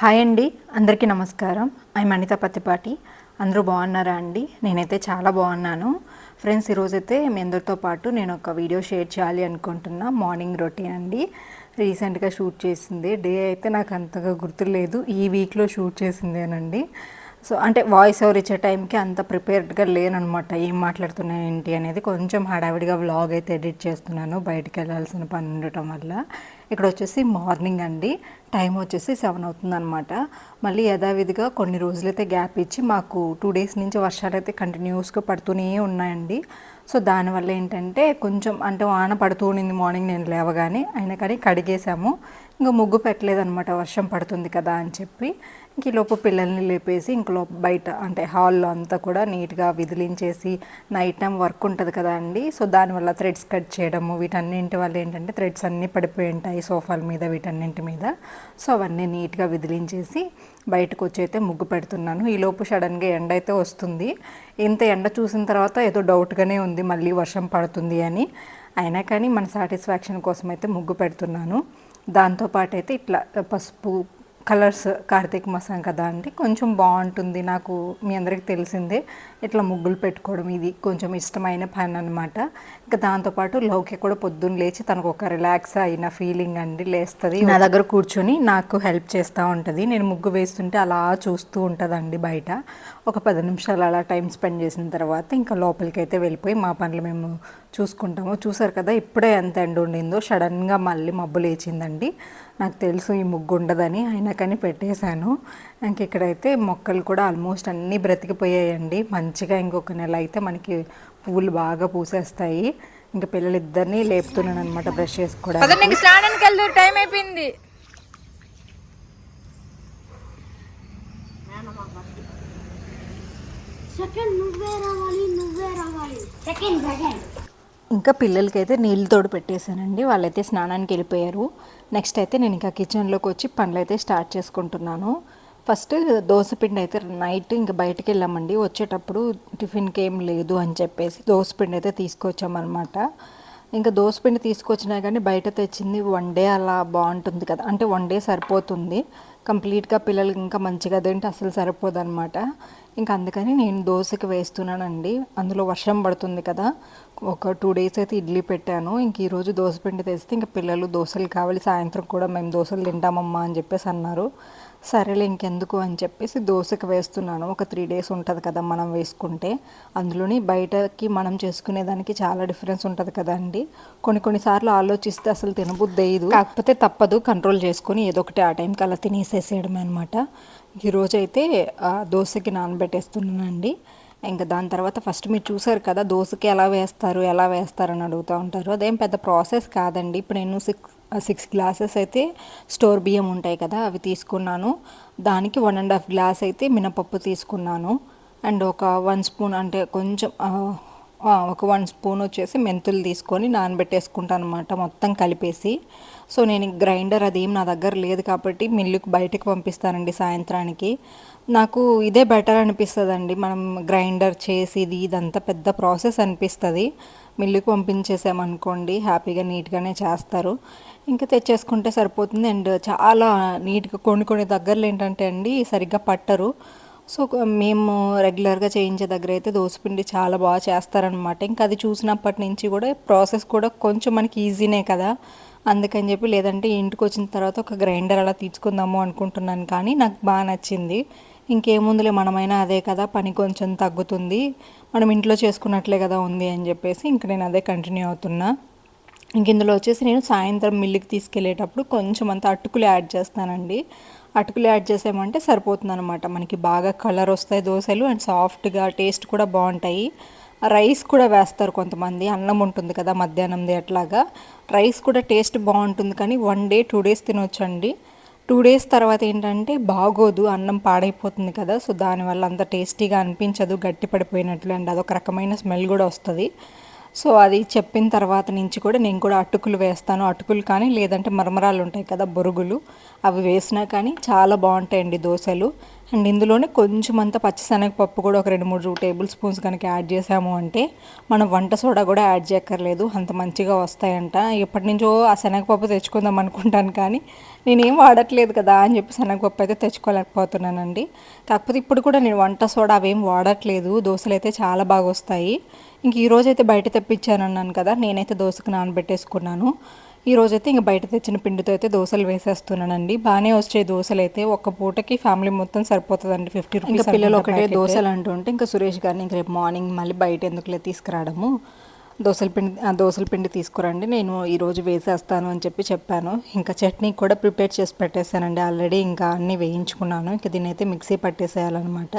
Hi అండి అందరికీ నమస్కారం. ఐ అనిత పత్తిపాటి అందరూ బాగున్నారా అండి? నేనైతే చాలా బాగున్నాను. ఫ్రెండ్స్ ఈరోజైతే మీ అందరితో పాటు నేను ఒక వీడియో షేర్ చేయాలి అనుకుంటున్నా. మార్నింగ్ రొటీన్ అండి. రీసెంట్గా షూట్ చేసింది. డే అయితే నాకు అంతగా గుర్తులేదు. ఈ వీక్లో షూట్ చేసిందేనండి సో అంటే వాయిస్ ఓవర్ ఇచ్చే టైంకి అంత ప్రిపేర్డ్గా లేననమాట. ఏం మాట్లాడుతున్నా ఏంటి అనేది కొంచెం హడావిడిగా వ్లాగ్ అయితే ఎడిట్ చేస్తున్నాను. బయటికి వెళ్ళాల్సిన పని ఉండటం వల్ల. ఇక్కడ వచ్చేసి మార్నింగ్ అండి. టైం వచ్చేసి సెవెన్ అవుతుందన్నమాట. మళ్ళీ యథావిధిగా కొన్ని రోజులైతే గ్యాప్ ఇచ్చి మాకు టూ డేస్ నుంచి వర్షాలు అయితే కంటిన్యూస్గా పడుతూనే ఉన్నాయండి. సో దానివల్ల ఏంటంటే కొంచెం అంటే వాన పడుతూ ఉండింది మార్నింగ్ నేను లేవగానే. అయినా కానీ కడిగేసాము ఇంకా ముగ్గు పెట్టలేదన్నమాట. వర్షం పడుతుంది కదా అని చెప్పి. ఇంక ఈ లోపు పిల్లల్ని లేపేసి ఇంకలో బయట అంటే హాల్లో అంతా కూడా నీట్గా విదిలించేసి నైట్ టైం వర్క్ ఉంటుంది కదా అండి. సో దానివల్ల థ్రెడ్స్ కట్ చేయడము వీటన్నింటి వల్ల ఏంటంటే థ్రెడ్స్ అన్నీ పడిపోయి ఉంటాయి సోఫాల మీద వీటన్నింటి మీద. సో అవన్నీ నీట్గా విదిలించేసి బయటకు వచ్చి అయితే ముగ్గు పెడుతున్నాను. ఈలోపు సడన్గా ఎండ అయితే వస్తుంది. ఇంత ఎండ చూసిన తర్వాత ఏదో డౌట్గానే ఉంది మళ్ళీ వర్షం పడుతుంది అని. అయినా కానీ మన సాటిస్ఫాక్షన్ కోసం అయితే ముగ్గు పెడుతున్నాను. దాంతోపాటు అయితే ఇట్లా పసుపు కలర్స్ కార్తీక మాసం కదా అండి కొంచెం బాగుంటుంది. నాకు మీ అందరికి తెలిసిందే. ఇట్లా ముగ్గులు పెట్టుకోవడం ఇది కొంచెం ఇష్టమైన పని అనమాట ఇంకా దాంతోపాటు లౌకి కూడా పొద్దున్న లేచి తనకు ఒక రిలాక్స్ అయిన ఫీలింగ్ అండి. లేస్తుంది. నా దగ్గర కూర్చొని నాకు హెల్ప్ చేస్తూ ఉంటుంది. నేను ముగ్గు వేస్తుంటే అలా చూస్తూ ఉంటుందండి బయట. ఒక పది నిమిషాలు అలా టైం స్పెండ్ చేసిన తర్వాత ఇంకా లోపలికి అయితే వెళ్ళిపోయి మా పనులు మేము చూసుకుంటాము. చూసారు కదా ఇప్పుడే ఎంత ఎండ ఉండిందో సడన్గా మళ్ళీ మబ్బు లేచిందండి. నాకు తెలుసు ఈ ముగ్గు ఉండదని అయినా కానీ పెట్టేశాను. ఇంక ఇక్కడైతే మొక్కలు కూడా ఆల్మోస్ట్ అన్నీ బ్రతికిపోయాయండి. మంచిగా ఇంకొక నెల అయితే మనకి పువ్వులు బాగా పూసేస్తాయి. ఇంకా పిల్లలిద్దరినీ లేపుతున్నాను అనమాట బ్రష్ చేసుకోవడానికి. స్నానానికి వెళ్దు టైం అయిపోయింది. సెకండ్ నువ్వే రావాలి నువ్వే రావాలి. Second second. ఇంకా పిల్లలకైతే నీళ్ళు తోడు పెట్టేశానండి. వాళ్ళైతే స్నానానికి వెళ్ళిపోయారు. నెక్స్ట్ అయితే నేను ఇంకా కిచెన్లోకి వచ్చి పనులు అయితే స్టార్ట్ చేసుకుంటున్నాను ఫస్ట్ దోశపిండి అయితే నైట్ ఇంకా బయటకు వెళ్ళామండి. వచ్చేటప్పుడు టిఫిన్కి ఏం లేదు అని చెప్పేసి దోశపిండి అయితే తీసుకొచ్చామన్నమాట. ఇంకా దోశపిండి తీసుకొచ్చినా కానీ బయట తెచ్చింది వన్ డే అలా బాగుంటుంది కదా. అంటే వన్ డే సరిపోతుంది. కంప్లీట్గా పిల్లలకి ఇంకా మంచిగా తింటే అసలు సరిపోదు అనమాట ఇంకా అందుకని నేను దోశకి వేస్తున్నానండి. అందులో వర్షం పడుతుంది కదా. ఒక టూ డేస్ అయితే ఇడ్లీ పెట్టాను. ఇంక ఈరోజు దోశ పిండి తెస్తే ఇంకా పిల్లలు దోశలు కావాలి సాయంత్రం కూడా మేము దోశలు తింటామమ్మా అని చెప్పేసి అన్నారు. సరేలే ఇంకెందుకు అని చెప్పేసి దోశకు వేస్తున్నాను. ఒక త్రీ డేస్ ఉంటుంది కదా మనం వేసుకుంటే. అందులోని బయటకి మనం చేసుకునే దానికి చాలా డిఫరెన్స్ ఉంటుంది కదండి కొన్ని కొన్నిసార్లు ఆలోచిస్తే అసలు తినబుద్ధి వేయదు కాకపోతే తప్పదు కంట్రోల్ చేసుకుని ఏదో ఒకటి ఆ టైంకి అలా తినేసేసేయడమే అనమాట ఈరోజు అయితే దోశకి నానబెట్టేస్తున్నానండి. ఇంకా దాని తర్వాత ఫస్ట్ మీరు చూసారు కదా దోశకి ఎలా వేస్తారు ఎలా వేస్తారు అని అడుగుతూ ఉంటారు. అదేం పెద్ద ప్రాసెస్ కాదండి. ఇప్పుడు నేను సిక్స్ సిక్స్ గ్లాసెస్ అయితే స్టోర్ బియ్యం ఉంటాయి కదా అవి తీసుకున్నాను. దానికి వన్ అండ్ హాఫ్ గ్లాస్ అయితే మినపప్పు తీసుకున్నాను. అండ్ ఒక వన్ స్పూన్ అంటే కొంచెం ఒక వన్ స్పూన్ వచ్చేసి మెంతులు తీసుకొని నానబెట్టేసుకుంటాను అనమాట మొత్తం కలిపేసి. సో నేను గ్రైండర్ అదేం నా దగ్గర లేదు కాబట్టి మిల్లుకి బయటకు పంపిస్తానండి సాయంత్రానికి. నాకు ఇదే బెటర్ అనిపిస్తుందండి మనం గ్రైండర్ చేసి ఇది ఇదంతా పెద్ద ప్రాసెస్ అనిపిస్తుంది. మిల్లుకి పంపించేసామనుకోండి హ్యాపీగా నీట్గానే చేస్తారు. ఇంకా తెచ్చేసుకుంటే సరిపోతుంది. అండ్ చాలా నీట్గా కొన్ని కొన్ని దగ్గరలో ఏంటంటే అండి సరిగ్గా పట్టరు. సో మేము రెగ్యులర్గా చేయించే దగ్గర అయితే దోసపిండి చాలా బాగా చేస్తారనమాట ఇంకా అది చూసినప్పటి నుంచి కూడా ప్రాసెస్ కూడా కొంచెం మనకి ఈజీనే కదా. అందుకని చెప్పి లేదంటే ఇంటికి వచ్చిన తర్వాత ఒక గ్రైండర్ అలా తీసుకుందాము అనుకుంటున్నాను. కానీ నాకు బాగా నచ్చింది. ఇంకేముందులే మనమైనా అదే కదా పని కొంచెం తగ్గుతుంది. మనం ఇంట్లో చేసుకున్నట్లే కదా ఉంది అని చెప్పేసి ఇంక నేను అదే కంటిన్యూ అవుతున్నా. ఇంక ఇందులో వచ్చేసి నేను సాయంత్రం మిల్లుకి తీసుకెళ్ళేటప్పుడు కొంచెం అంత అటుకులు యాడ్ చేస్తానండి. అటుకులు యాడ్ చేసామంటే సరిపోతుంది అనమాట మనకి బాగా కలర్ వస్తాయి దోశలు అండ్ సాఫ్ట్గా టేస్ట్ కూడా బాగుంటాయి. రైస్ కూడా వేస్తారు కొంతమంది. అన్నం ఉంటుంది కదా మధ్యాహ్నంది అట్లాగా. రైస్ కూడా టేస్ట్ బాగుంటుంది కానీ వన్ డే టూ డేస్ తినొచ్చండి. టూ డేస్ తర్వాత ఏంటంటే బాగోదు అన్నం పాడైపోతుంది కదా. సో దానివల్ల అంత టేస్టీగా అనిపించదు గట్టి పడిపోయినట్లు అండ్ అదొక రకమైన స్మెల్ కూడా వస్తుంది. సో అది చెప్పిన తర్వాత నుంచి కూడా నేను కూడా అటుకులు వేస్తాను. అటుకులు కానీ లేదంటే మరమరాలు ఉంటాయి కదా బొరుగులు. అవి వేసినా కానీ చాలా బాగుంటాయండి దోశలు. అండ్ ఇందులోనే కొంచెం అంత పచ్చిశనగపప్పు కూడా ఒక రెండు మూడు టేబుల్ స్పూన్స్ కనుక యాడ్ చేసాము అంటే మనం వంట సోడా కూడా యాడ్ చేయక్కర్లేదు. అంత మంచిగా వస్తాయంట. ఎప్పటి నుంచో ఆ శనగపప్పు తెచ్చుకుందాం అనుకుంటాను కానీ నేనేం వాడట్లేదు కదా అని చెప్పి శనగపప్పు అయితే తెచ్చుకోలేకపోతున్నానండి. కాకపోతే ఇప్పుడు కూడా నేను వంట సోడా అవేం వాడట్లేదు. దోశలు అయితే చాలా బాగా వస్తాయి. ఇంక ఈరోజు అయితే బయట తెప్పించాను అన్నాను కదా నేనైతే దోశకు నానబెట్టేసుకున్నాను. ఈ రోజైతే ఇంక బయట తెచ్చిన పిండితో అయితే దోశలు వేసేస్తున్నానండి. బాగానే వచ్చాయి దోశలు అయితే. ఒక్క పూటకి ఫ్యామిలీ మొత్తం సరిపోతుందండి. ఫిఫ్టీ రూపీస్ ఇంకా పిల్లలు ఒకటే దోశలు అంటుంటే ఇంకా సురేష్ గారిని ఇంక రేపు మార్నింగ్ మళ్ళీ బయట ఎందుకులే తీసుకురావడము. దోశల పిండి దోశల పిండి తీసుకురండి. నేను ఈరోజు వేసేస్తాను అని చెప్పి చెప్పాను. ఇంకా చట్నీ కూడా ప్రిపేర్ చేసి పెట్టేశానండి. ఆల్రెడీ ఇంకా అన్నీ వేయించుకున్నాను. ఇంకా దీని అయితే మిక్సీ పట్టేసేయాలన్నమాట.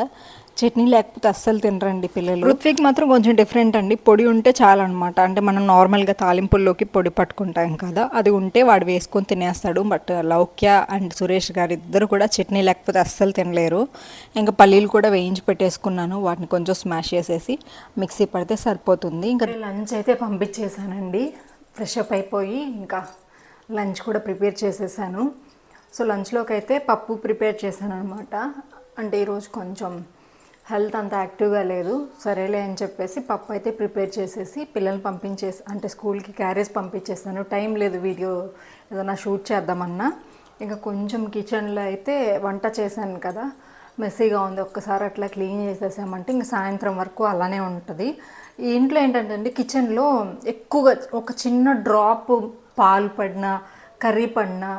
చట్నీ లేకపోతే అస్సలు తినరండి పిల్లలు. ఋత్విక్ మాత్రం కొంచెం డిఫరెంట్ అండి. పొడి ఉంటే చాలా అనమాట అంటే మనం నార్మల్గా తాలింపుల్లోకి పొడి పట్టుకుంటాం కదా అది ఉంటే వాడు వేసుకొని తినేస్తాడు. బట్ లౌక్య అండ్ సురేష్ గారు ఇద్దరు కూడా చట్నీ లేకపోతే అస్సలు తినలేరు. ఇంకా పల్లీలు కూడా వేయించి పెట్టేసుకున్నాను. వాటిని కొంచెం స్మాష్ చేసేసి మిక్సీ పడితే సరిపోతుంది. ఇంకా లంచ్ అయితే పంపించేసానండి ఫ్రెష్ అప్ అయిపోయి ఇంకా లంచ్ కూడా ప్రిపేర్ చేసేసాను. సో లంచ్లోకి అయితే పప్పు ప్రిపేర్ చేశాను అనమాట అంటే ఈరోజు కొంచెం హెల్త్ అంత యాక్టివ్గా లేదు. సరేలే అని చెప్పేసి పప్పు అయితే ప్రిపేర్ చేసేసి పిల్లల్ని పంపించేసి అంటే స్కూల్కి క్యారేజ్ పంపించేసాను టైం లేదు వీడియో ఏదైనా షూట్ చేద్దామన్నా. ఇంకా కొంచెం కిచెన్లో అయితే వంట చేశాను కదా. మెస్సీగా ఉంది. ఒక్కసారి అట్లా క్లీన్ చేసేసామంటే ఇంకా సాయంత్రం వరకు అలానే ఉంటుంది. ఈ ఇంట్లో ఏంటంటే అండి కిచెన్లో ఎక్కువగా ఒక చిన్న డ్రాప్ పాలు పడినా కర్రీ పడినా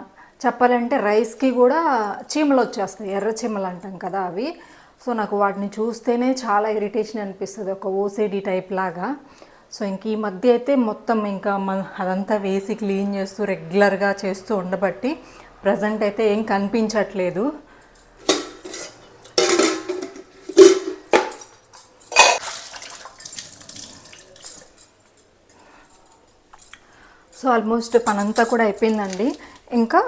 చెప్పాలంటే రైస్కి కూడా చీమలు వచ్చేస్తాయి. ఎర్ర చీమలు అంటాం కదా అవి. సో నాకు వాటిని చూస్తేనే చాలా ఇరిటేషన్ అనిపిస్తుంది ఒక ఓసిడి టైప్ లాగా. సో ఇంక ఈ మధ్య అయితే మొత్తం ఇంకా అదంతా వేసి క్లీన్ చేస్తూ రెగ్యులర్గా చేస్తూ ఉండబట్టి ప్రజెంట్ అయితే ఏం కనిపించట్లేదు. సో ఆల్మోస్ట్ పనంతా కూడా అయిపోయిందండి. ఇంకా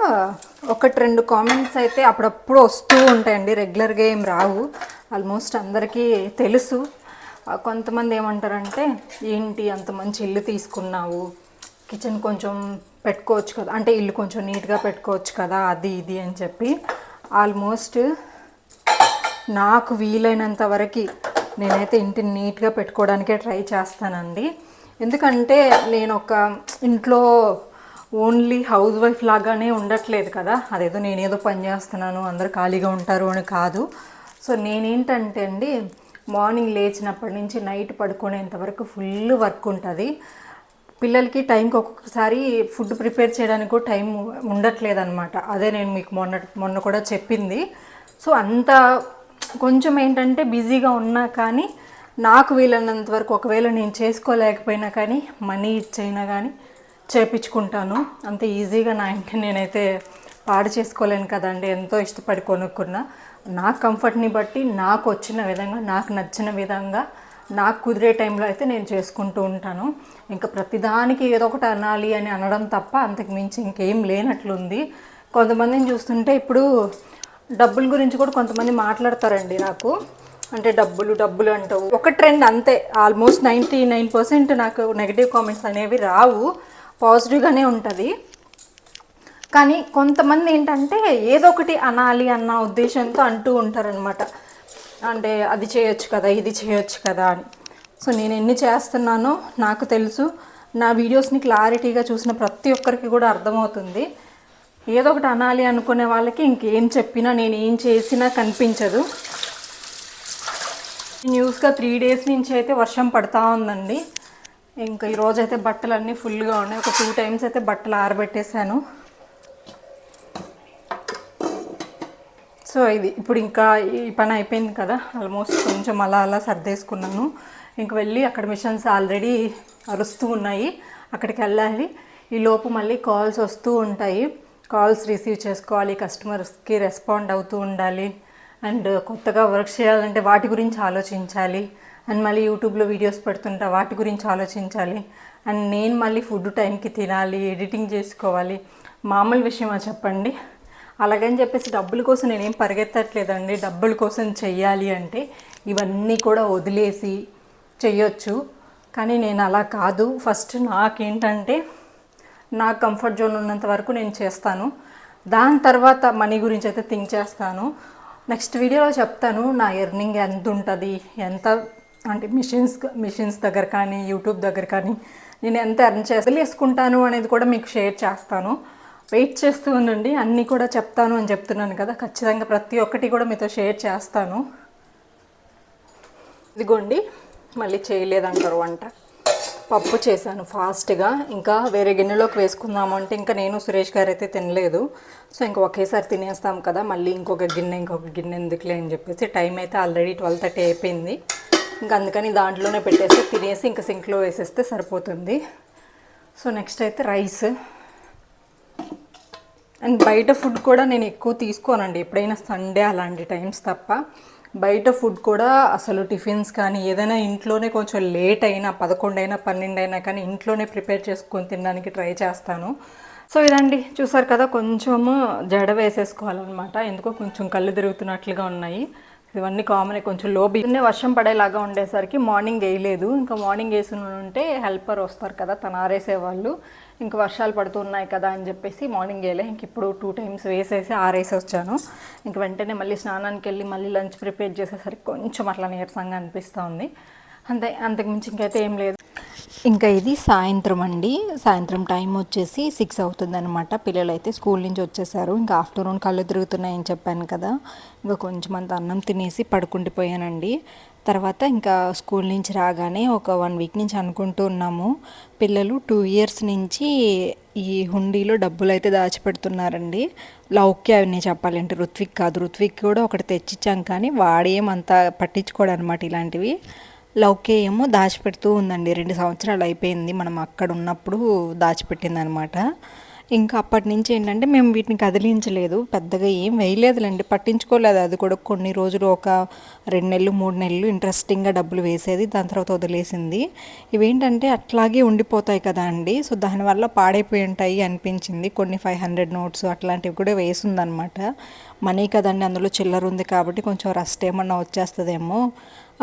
ఒకటి రెండు కామెంట్స్ అయితే అప్పుడప్పుడు వస్తూ ఉంటాయండి. రెగ్యులర్గా ఏం రావు. ఆల్మోస్ట్ అందరికీ తెలుసు. కొంతమంది ఏమంటారంటే ఏంటి అంత మంచి ఇల్లు తీసుకున్నావు? కిచెన్ కొంచెం పెట్టుకోవచ్చు కదా. అంటే ఇల్లు కొంచెం నీట్గా పెట్టుకోవచ్చు కదా అది ఇది అని చెప్పి. ఆల్మోస్ట్ నాకు వీలైనంత వరకు నేనైతే ఇంటిని నీట్గా పెట్టుకోవడానికే ట్రై చేస్తానండి. ఎందుకంటే నేను ఒక ఇంట్లో ఓన్లీ హౌస్ వైఫ్ లాగానే ఉండట్లేదు కదా. అదేదో నేనేదో పని చేస్తున్నాను అందరు ఖాళీగా ఉంటారు అని కాదు. సో నేనేంటంటే అండి మార్నింగ్ లేచినప్పటి నుంచి నైట్ పడుకునేంత వరకు ఫుల్ వర్క్ ఉంటుంది. పిల్లలకి టైంకి ఒక్కొక్కసారి ఫుడ్ ప్రిపేర్ చేయడానికి కూడా టైం ఉండట్లేదు అనమాట అదే నేను మీకు మొన్న మొన్న కూడా చెప్పింది. సో అంత కొంచెం ఏంటంటే బిజీగా ఉన్నా కానీ నాకు వీలైనంత వరకు ఒకవేళ నేను చేసుకోలేకపోయినా కానీ మనీ ఇచ్చైనా కానీ చేపించుకుంటాను. అంత ఈజీగా నా ఇంటి నేనైతే పాడు చేసుకోలేను కదండి. ఎంతో ఇష్టపడి కొనుక్కున్నా. నా కంఫర్ట్ని బట్టి నాకు వచ్చిన విధంగా నాకు నచ్చిన విధంగా నాకు కుదిరే టైంలో అయితే నేను చేసుకుంటూ ఉంటాను. ఇంకా ప్రతిదానికి ఏదో ఒకటి అనాలి అని అనడం తప్ప అంతకు మించి ఇంకేం లేనట్లుంది. కొంతమందిని చూస్తుంటే ఇప్పుడు డబ్బుల గురించి కూడా కొంతమంది మాట్లాడతారండి నాకు. అంటే డబ్బులు డబ్బులు అంటావు ఒక ట్రెండ్ అంతే. ఆల్మోస్ట్ నైంటీ నైన్ పర్సెంట్ నాకు నెగిటివ్ కామెంట్స్ అనేవి రావు. పాజిటివ్గానే ఉంటుంది. కానీ కొంతమంది ఏంటంటే ఏదో ఒకటి అనాలి అన్న ఉద్దేశంతో అంటూ ఉంటారనమాట అంటే అది చేయొచ్చు కదా ఇది చేయొచ్చు కదా అని. సో నేను ఎన్ని చేస్తున్నానో నాకు తెలుసు. నా వీడియోస్ని క్లారిటీగా చూసిన ప్రతి ఒక్కరికి కూడా అర్థమవుతుంది. ఏదో ఒకటి అనాలి అనుకునే వాళ్ళకి ఇంకేం చెప్పినా నేను ఏం చేసినా కనిపించదు. న్యూస్గా త్రీ డేస్ నుంచి అయితే వర్షం పడతా ఉందండి. ఇంకా ఈరోజు అయితే బట్టలు అన్నీ ఫుల్గా ఉన్నాయి. ఒక టూ టైమ్స్ అయితే బట్టలు ఆరబెట్టేశాను. సో ఇది ఇప్పుడు ఇంకా ఈ పని అయిపోయింది కదా. ఆల్మోస్ట్ కొంచెం అలా అలా సర్దేసుకున్నాను. ఇంక వెళ్ళి అక్కడ మిషన్స్ ఆల్రెడీ అరుస్తూ ఉన్నాయి. అక్కడికి వెళ్ళాలి. ఈ లోపు మళ్ళీ కాల్స్ వస్తూ ఉంటాయి. కాల్స్ రిసీవ్ చేసుకోవాలి. కస్టమర్స్కి రెస్పాండ్ అవుతూ ఉండాలి. అండ్ కొత్తగా వర్క్ చేయాలంటే వాటి గురించి ఆలోచించాలి. అండ్ మళ్ళీ యూట్యూబ్లో వీడియోస్ పెడుతుంటా వాటి గురించి ఆలోచించాలి. అండ్ నేను మళ్ళీ ఫుడ్ టైంకి తినాలి ఎడిటింగ్ చేసుకోవాలి. మామూలు విషయమా చెప్పండి? అలాగని చెప్పేసి డబ్బుల కోసం నేనేం పరిగెత్తట్లేదండి. డబ్బుల కోసం చెయ్యాలి అంటే ఇవన్నీ కూడా వదిలేసి చెయ్యొచ్చు. కానీ నేను అలా కాదు. ఫస్ట్ నాకేంటంటే నా కంఫర్ట్ జోన్ ఉన్నంత వరకు నేను చేస్తాను. దాని తర్వాత మనీ గురించి అయితే థింక్ చేస్తాను. నెక్స్ట్ వీడియోలో చెప్తాను నా ఎర్నింగ్ ఎంత ఉంటుంది ఎంత అంటే మిషన్స్ మిషన్స్ దగ్గర కానీ యూట్యూబ్ దగ్గర కానీ నేను ఎంత ఎర్న్ చేసుకుంటాను వేసుకుంటాను అనేది కూడా మీకు షేర్ చేస్తాను. వెయిట్ చేస్తూ ఉండండి. అన్నీ కూడా చెప్తాను అని చెప్తున్నాను కదా. ఖచ్చితంగా ప్రతి ఒక్కటి కూడా మీతో షేర్ చేస్తాను. ఇదిగోండి. మళ్ళీ చేయలేదంటారు వంట. పప్పు చేశాను ఫాస్ట్గా. ఇంకా వేరే గిన్నెలోకి వేసుకుందాము అంటే ఇంకా నేను సురేష్ గారు అయితే తినలేదు. సో ఇంకా ఒకేసారి తినేస్తాం కదా. మళ్ళీ ఇంకొక గిన్నె ఇంకొక గిన్నె ఎందుకులే అని చెప్పేసి టైం అయితే ఆల్రెడీ ట్వెల్వ్ థర్టీ అయిపోయింది. ఇంకా అందుకని దాంట్లోనే పెట్టేసి తినేసి ఇంకా సింక్లో వేసేస్తే సరిపోతుంది. సో నెక్స్ట్ అయితే రైస్. అండ్ బయట ఫుడ్ కూడా నేను ఎక్కువ తీసుకోనండి. ఎప్పుడైనా సండే అలాంటి టైమ్స్ తప్ప. బయట ఫుడ్ కూడా అసలు టిఫిన్స్ కానీ ఏదైనా ఇంట్లోనే కొంచెం లేట్ అయినా పదకొండు అయినా పన్నెండు అయినా కానీ ఇంట్లోనే ప్రిపేర్ చేసుకొని తినడానికి ట్రై చేస్తాను. సో ఇదండి. చూసారు కదా కొంచెము జడ వేసేసుకోవాలన్నమాట. ఎందుకో కొంచెం కళ్ళు తిరుగుతున్నట్లుగా ఉన్నాయి. ఇవన్నీ కామన్ కొంచెం లో బిన్నే వర్షం పడేలాగా ఉండేసరికి మార్నింగ్ వేయలేదు. ఇంకా మార్నింగ్ వేసి ఉంటే హెల్పర్ వస్తారు కదా తను ఆరేసేవాళ్ళు. ఇంకా వర్షాలు పడుతున్నాయి కదా అని చెప్పేసి మార్నింగ్ వేయలే. ఇంక ఇప్పుడు టూ టైమ్స్ వేసేసి ఆరేసి వచ్చాను. ఇంక వెంటనే మళ్ళీ స్నానానికి వెళ్ళి మళ్ళీ లంచ్ ప్రిపేర్ చేసేసరికి కొంచెం అట్లా నీరసంగా అనిపిస్తూ ఉంది. అంతే అంతకుమించి ఇంకైతే ఏం లేదు. ఇంకా ఇది సాయంత్రం అండి. సాయంత్రం టైం వచ్చేసి సిక్స్ అవుతుంది అనమాట పిల్లలు అయితే స్కూల్ నుంచి వచ్చేసారు. ఇంకా ఆఫ్టర్నూన్ కళ్ళు తిరుగుతున్నాయని చెప్పాను కదా. ఇంకా కొంచెం అంత అన్నం తినేసి పడుకుండిపోయానండి తర్వాత ఇంకా స్కూల్ నుంచి రాగానే ఒక వన్ వీక్ నుంచి అనుకుంటూ ఉన్నాము. పిల్లలు టూ ఇయర్స్ నుంచి ఈ హుండీలో డబ్బులు అయితే దాచిపెడుతున్నారండి. లౌక్య అని చెప్పాలంటే రుత్విక్ కాదు. రుత్విక్ కూడా ఒకటి తెచ్చిచ్చాం కానీ వాడేమంత పట్టించుకోడు అనమాట ఇలాంటివి. లౌకే ఏమో దాచిపెడుతూ ఉందండి. రెండు సంవత్సరాలు అయిపోయింది. మనం అక్కడ ఉన్నప్పుడు దాచిపెట్టిందనమాట. ఇంకా అప్పటి నుంచి ఏంటంటే మేము వీటిని కదిలించలేదు. పెద్దగా ఏం వేయలేదులేండి. పట్టించుకోలేదు అది కూడా. కొన్ని రోజులు ఒక రెండు నెలలు మూడు నెలలు ఇంట్రెస్టింగ్గా డబ్బులు వేసేది. దాని తర్వాత వదిలేసింది. ఇవేంటంటే అట్లాగే ఉండిపోతాయి కదా అండి. సో దానివల్ల పాడైపోయి ఉంటాయి అనిపించింది. కొన్ని ఫైవ్ హండ్రెడ్ నోట్స్ అట్లాంటివి కూడా వేసిందనమాట. మనీ కదండి అందులో చిల్లర ఉంది కాబట్టి కొంచెం రస్ట్ ఏమన్నా వచ్చేస్తుందేమో.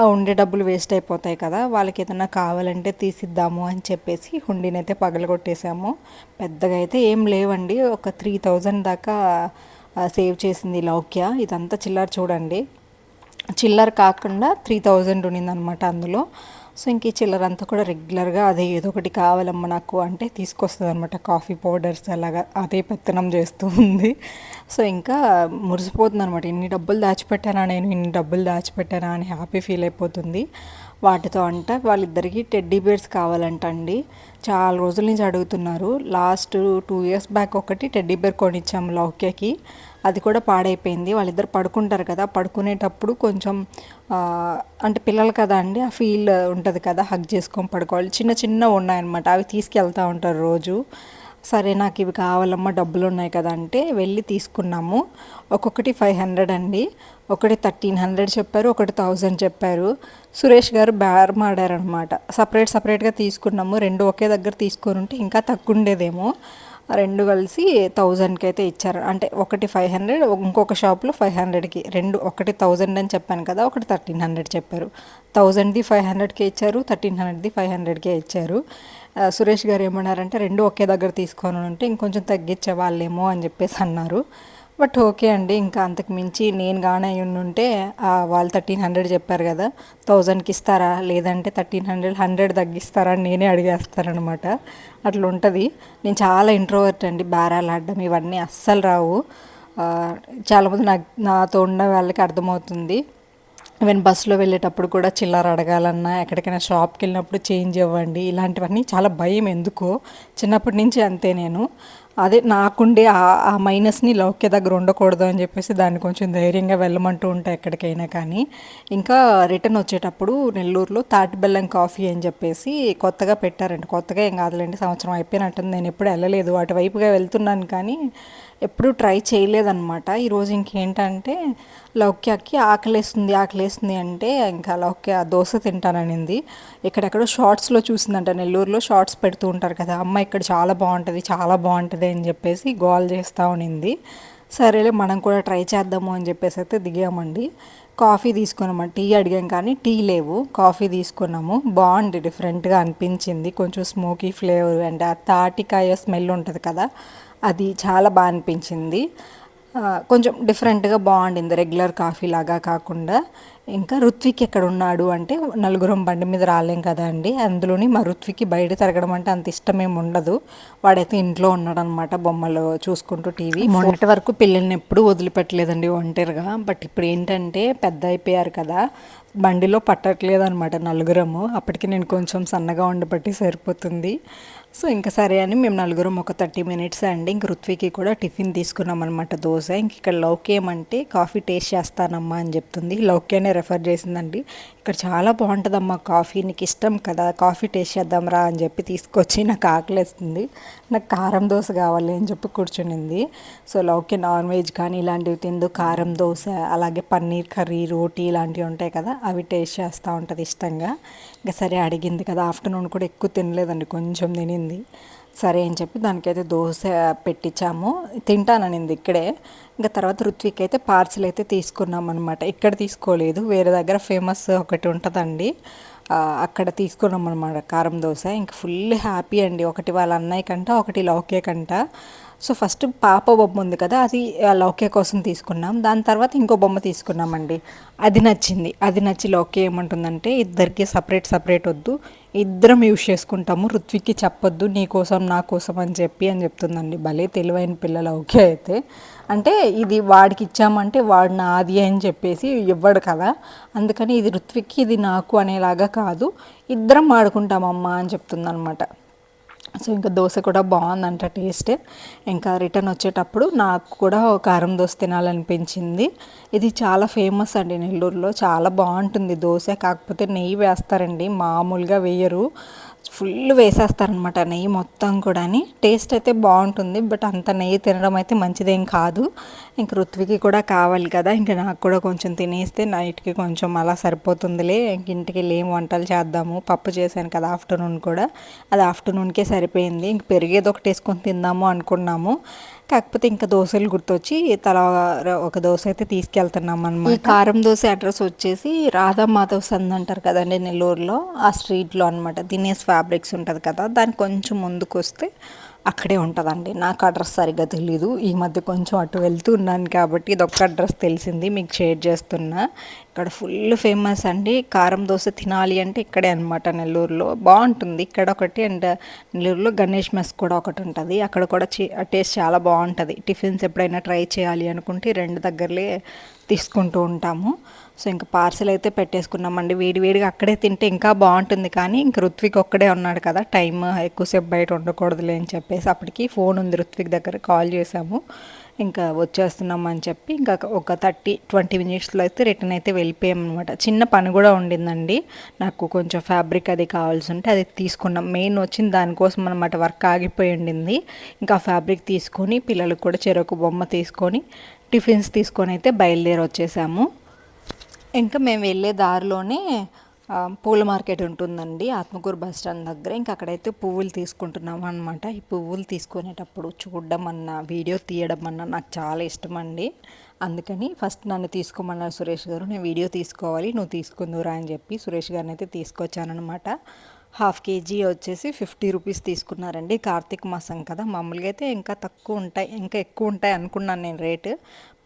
ఉండే డబ్బులు వేస్ట్ అయిపోతాయి కదా వాళ్ళకి ఏదైనా కావాలంటే తీసిద్దాము అని చెప్పేసి హుండీని అయితే పగలగొట్టేసాము. పెద్దగా అయితే ఏం లేవండి ఒక త్రీ థౌజండ్ దాకా సేవ్ చేసింది లౌక్య. ఇదంతా చిల్లర చూడండి. చిల్లర కాకుండా త్రీ థౌజండ్ ఉన్నిందనమాట అందులో. సో ఇంక ఈ చిల్లరంతా కూడా రెగ్యులర్గా అదే ఏదో ఒకటి కావాలమ్మా నాకు అంటే తీసుకొస్తుంది అనమాట కాఫీ పౌడర్స్ అలాగా అదే పెత్తనం చేస్తూ ఉంది. సో ఇంకా మురిసిపోతుంది అనమాట ఇన్ని డబ్బులు దాచిపెట్టానా నేను? ఇన్ని డబ్బులు దాచిపెట్టానా అని హ్యాపీ ఫీల్ అయిపోతుంది. వాటితో అంట వాళ్ళిద్దరికీ టెడ్డీ బేర్స్ కావాలంట అండి. చాలా రోజుల నుంచి అడుగుతున్నారు. లాస్ట్ టూ ఇయర్స్ బ్యాక్ ఒకటి టెడ్డీ బేర్ కొనిచ్చాము లౌక్యకి. అది కూడా పాడైపోయింది. వాళ్ళిద్దరు పడుకుంటారు కదా పడుకునేటప్పుడు కొంచెం అంటే పిల్లలు కదా అండి ఆ ఫీల్ ఉంటుంది కదా హగ్ చేసుకొని పడుకోవాలి. చిన్న చిన్న ఉన్నాయన్నమాట అవి తీసుకెళ్తూ ఉంటారు రోజు. సరే నాకు ఇవి కావాలమ్మా డబ్బులు ఉన్నాయి కదా అంటే వెళ్ళి తీసుకున్నాము. ఒక్కొక్కటి ఫైవ్ హండ్రెడ్ అండి. ఒకటి థర్టీన్ హండ్రెడ్ చెప్పారు ఒకటి థౌజండ్ చెప్పారు. సురేష్ గారు బేరమాడారనమాట సపరేట్ సపరేట్గా తీసుకున్నాము. రెండు ఒకే దగ్గర తీసుకొని ఉంటే ఇంకా తక్కువ ఉండేదేమో. రెండు కలిసి థౌజండ్కి అయితే ఇచ్చారు. అంటే ఒకటి ఫైవ్ హండ్రెడ్ ఇంకొక షాప్లో ఫైవ్ హండ్రెడ్కి. రెండు ఒకటి థౌజండ్ అని చెప్పాను కదా ఒకటి థర్టీన్ హండ్రెడ్ చెప్పారు. థౌజండ్ది ఫైవ్ హండ్రెడ్కే ఇచ్చారు థర్టీన్ హండ్రెడ్ది ఫైవ్ హండ్రెడ్కే ఇచ్చారు. సురేష్ గారు ఏమన్నారంటే రెండు ఒకే దగ్గర తీసుకొని ఉంటే ఇంకొంచెం తగ్గించే వాళ్ళేమో అని చెప్పేసి అన్నారు. బట్ ఓకే అండి ఇంకా అంతకు మించి నేను గానే ఉంటే వాళ్ళు థర్టీన్ హండ్రెడ్ చెప్పారు కదా థౌజండ్కి ఇస్తారా లేదంటే థర్టీన్ హండ్రెడ్ హండ్రెడ్ తగ్గిస్తారా అని నేనే అడిగేస్తానమాట అట్లా ఉంటుంది నేను చాలా ఇంట్రోవర్ట్ అండి బేరాలు ఆడడం ఇవన్నీ అస్సలు రావు. చాలామంది నాకు నాతో ఉన్న వాళ్ళకి అర్థమవుతుంది. ఈవెన్ బస్సులో వెళ్ళేటప్పుడు కూడా చిల్లర అడగాలన్నా ఎక్కడికైనా షాప్కి వెళ్ళినప్పుడు చేంజ్ ఇవ్వండి ఇలాంటివన్నీ చాలా భయం ఎందుకో చిన్నప్పటి నుంచి అంతే నేను. అదే నాకుండే ఆ ఆ మైనస్ని లౌక్య దగ్గర ఉండకూడదు అని చెప్పేసి దాన్ని కొంచెం ధైర్యంగా వెళ్ళమంటూ ఉంటాయి ఎక్కడికైనా కానీ. ఇంకా రిటర్న్ వచ్చేటప్పుడు నెల్లూరులో తాటిబెల్లం కాఫీ అని చెప్పేసి కొత్తగా పెట్టారండి కొత్తగా ఏం కాదులేండి సంవత్సరం అయిపోయినట్టుంది. నేను ఎప్పుడు వెళ్ళలేదు. అటువైపుగా వెళ్తున్నాను కానీ ఎప్పుడూ ట్రై చేయలేదన్నమాట. ఈరోజు ఇంకేంటంటే లౌక్యాకి ఆకలేస్తుంది ఆకలేస్తుంది అంటే ఇంకా లౌక్య దోశ తింటాననింది. ఎక్కడెక్కడ షార్ట్స్లో చూసిందంట నెల్లూరులో షార్ట్స్ పెడుతూ ఉంటారు కదా అమ్మ ఇక్కడ చాలా బాగుంటుంది చాలా బాగుంటుంది అని చెప్పేసి గోల్ చేస్తూ ఉనింది. సరేలే మనం కూడా ట్రై చేద్దాము అని చెప్పేసి అయితే దిగామండి. కాఫీ తీసుకున్నాము టీ అడిగాం కానీ టీ లేవు. కాఫీ తీసుకున్నాము. బాగుంది డిఫరెంట్గా అనిపించింది. కొంచెం స్మోకీ ఫ్లేవర్ అండ్ ఆ తాటికాయ స్మెల్ ఉంటుంది కదా అది చాలా బాగా అనిపించింది. కొంచెం డిఫరెంట్గా బాగుండింది. రెగ్యులర్ కాఫీ లాగా కాకుండా. ఇంకా రుత్విక్ ఎక్కడ ఉన్నాడు అంటే నలుగురం బండి మీద రాలేం కదా అండి. అందులోని మా రుత్వికి బయట తిరగడం అంటే అంత ఇష్టం ఏమి ఉండదు. వాడైతే ఇంట్లో ఉన్నాడు అనమాట బొమ్మలు చూసుకుంటూ టీవీ. మొన్నటి వరకు పిల్లల్ని ఎప్పుడూ వదిలిపెట్టలేదండి ఒంటరిగా. బట్ ఇప్పుడు ఏంటంటే పెద్ద అయిపోయారు కదా బండిలో పట్టట్లేదు అనమాట నలుగురము. అప్పటికి నేను కొంచెం సన్నగా ఉండబట్టి సరిపోతుంది. సో ఇంకా సరే అని మేము నలుగురం ఒక థర్టీ మినిట్స్ అండి. ఇంక రుత్వికి కూడా టిఫిన్ తీసుకున్నాం అనమాట దోశ. ఇంక ఇక్కడ లౌకి కాఫీ టేస్ట్ చేస్తానమ్మా అని చెప్తుంది. లౌకేనే రెఫర్ చేసిందండి. ఇక్కడ చాలా బాగుంటుందమ్మా కాఫీ. నీకు ఇష్టం కదా కాఫీ టేస్ట్ చేద్దాం రా అని చెప్పి తీసుకొచ్చి నాకు ఆకలేస్తుంది. నాకు కారం దోశ కావాలి అని చెప్పి కూర్చునింది. సో లౌకి నాన్ వెజ్ కానీ ఇలాంటివి తిందు. కారం దోశ అలాగే పన్నీర్ కర్రీ రోటీ ఇలాంటివి ఉంటాయి కదా అవి టేస్ట్ చేస్తూ ఉంటుంది ఇష్టంగా. ఇంకా సరే అడిగింది కదా ఆఫ్టర్నూన్ కూడా ఎక్కువ తినలేదండి కొంచెం తినింది. సరే అని చెప్పి దానికైతే దోశ పెట్టించాము. తింటాననింది ఇక్కడే. ఇంకా తర్వాత రుత్విక్ అయితే పార్సిల్ అయితే తీసుకున్నాం అనమాట ఇక్కడ తీసుకోలేదు వేరే దగ్గర ఫేమస్ ఒకటి ఉంటుందండి. అక్కడ తీసుకున్నాం అనమాట కారం దోశ. ఇంక ఫుల్ హ్యాపీ అండి ఒకటి వాళ్ళ అన్నయ్య కంట ఒకటి లౌకే కంట. సో ఫస్ట్ పాప బొమ్మ ఉంది కదా అది ఆ లౌకే కోసం తీసుకున్నాం. దాని తర్వాత ఇంకో బొమ్మ తీసుకున్నామండి. అది నచ్చింది. అది నచ్చి లౌకే ఏమంటుందంటే ఇద్దరికి సపరేట్ సపరేట్ వద్దు. ఇద్దరం యూస్ చేసుకుంటాము. ఋత్విక్కి చెప్పొద్దు. నీ కోసం నా కోసం అని చెప్పి అని చెప్తుందండి. భలే తెలివైన పిల్లలు ఓకే అయితే. అంటే ఇది వాడికి ఇచ్చామంటే వాడు నాది అని చెప్పేసి ఇవ్వడు కదా. అందుకని ఇది ఋత్విక్కి ఇది నాకు అనేలాగా కాదు. ఇద్దరం ఆడుకుంటామమ్మా అని చెప్తుందనమాట సో ఇంకా దోశ కూడా బాగుందంట టేస్ట్. ఇంకా రిటర్న్ వచ్చేటప్పుడు నాకు కూడా కారం దోశ తినాలనిపించింది. ఇది చాలా ఫేమస్ అండి నెల్లూరులో. చాలా బాగుంటుంది దోశ. కాకపోతే నెయ్యి వేస్తారండి. మామూలుగా వేయరు. ఫుల్ వేసేస్తారనమాట నెయ్యి మొత్తం కూడా టేస్ట్ అయితే బాగుంటుంది బట్ అంత నెయ్యి తినడం అయితే మంచిదేం కాదు. ఇంక ఋత్వికి కూడా కావాలి కదా ఇంక నాకు కూడా కొంచెం తినేస్తే నైట్కి కొంచెం అలా సరిపోతుందిలే. ఇంక ఇంటికి వెళ్ళి వంటలు చేద్దాము పప్పు చేశాను కదా ఆఫ్టర్నూన్ కూడా. అది ఆఫ్టర్నూన్కే సరిపోయింది. ఇంక పెరిగేది ఒకటి వేసుకొని తిందాము అనుకున్నాము. కాకపోతే ఇంకా దోశలు గుర్తొచ్చి తల ఒక దోశ అయితే తీసుకెళ్తున్నాం అనమాట ఈ కారం దోశ అడ్రస్ వచ్చేసి రాధా మాధవ్ సంద్ అంటారు కదండి నెల్లూరులో ఆ స్ట్రీట్లో అనమాట దినేష్ ఫ్యాబ్రిక్స్ ఉంటుంది కదా దాని కొంచెం ముందుకు వస్తే అక్కడే ఉంటుందండి. నాకు అడ్రస్ సరిగ్గా తెలీదు. ఈ మధ్య కొంచెం అటు వెళ్తూ ఉన్నాను కాబట్టి ఇది అడ్రస్ తెలిసింది మీకు షేర్ చేస్తున్నా. ఇక్కడ ఫుల్ ఫేమస్ అండి. కారం దోశ తినాలి అంటే ఇక్కడే అనమాట నెల్లూరులో. బాగుంటుంది. ఇక్కడ ఒకటి అండ్ నెల్లూరులో గణేష్ మెస్ కూడా ఒకటి ఉంటుంది. అక్కడ కూడా టేస్ట్ చాలా బాగుంటుంది. టిఫిన్స్ ఎప్పుడైనా ట్రై చేయాలి అనుకుంటే రెండు దగ్గరలే తీసుకుంటూ ఉంటాము. సో ఇంకా పార్సల్ అయితే పెట్టేసుకున్నామండి. వేడి వేడిగా అక్కడే తింటే ఇంకా బాగుంటుంది. కానీ ఇంక ఋత్విక్ ఒక్కడే ఉన్నాడు కదా. టైం ఎక్కువసేపు బయట ఉండకూడదులే అని చెప్పేసి అప్పటికి ఫోన్ ఉంది ఋత్విక్ దగ్గర కాల్ చేసాము ఇంకా వచ్చేస్తున్నాం అని చెప్పి ఇంకా ఒక థర్టీ ట్వంటీ మినిట్స్లో అయితే రిటర్న్ అయితే వెళ్ళిపోయామన్నమాట చిన్న పని కూడా ఉండిందండి. నాకు కొంచెం ఫ్యాబ్రిక్ అది కావాల్సి ఉంటే అది తీసుకున్నాం. మెయిన్ వచ్చింది దానికోసం అనమాట వర్క్ ఆగిపోయి ఉండింది. ఇంకా ఫ్యాబ్రిక్ తీసుకొని పిల్లలకు కూడా చెరొక బొమ్మ తీసుకొని టిఫిన్స్ తీసుకొని అయితే బయలుదేరి వచ్చేసాము. ఇంకా మేము వెళ్ళే దారిలోనే పూల మార్కెట్ ఉంటుందండి ఆత్మకూరు బస్ స్టాండ్ దగ్గర. ఇంకా అక్కడైతే పువ్వులు తీసుకుంటున్నాం అనమాట ఈ పువ్వులు తీసుకునేటప్పుడు చూడడం అన్న వీడియో తీయడం అన్న నాకు చాలా ఇష్టం అండి అందుకని ఫస్ట్ నన్ను తీసుకోమన్నారు సురేష్ గారు నేను వీడియో తీసుకోవాలి నువ్వు తీసుకుందురా అని చెప్పి సురేష్ గారిని అయితే తీసుకొచ్చానమాట హాఫ్ కేజీ వచ్చేసి ఫిఫ్టీ రూపీస్ తీసుకున్నారండి. కార్తీక మాసం కదా మామూలుగా అయితే ఇంకా తక్కువ ఉంటాయి ఇంకా ఎక్కువ ఉంటాయి అనుకున్నాను నేను రేటు.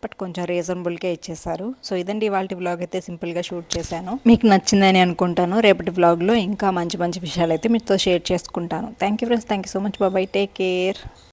బట్ కొంచెం రీజనబుల్గా ఇచ్చేసారు సో ఇదండి ఇవాళ వ్లాగ్ అయితే సింపుల్గా షూట్ చేశాను. మీకు నచ్చిందని అనుకుంటాను. రేపటి వ్లాగ్లో ఇంకా మంచి మంచి విషయాలు అయితే మీతో షేర్ చేసుకుంటాను. Thank you friends thank you so much బాబాయ్ టేక్ కేర్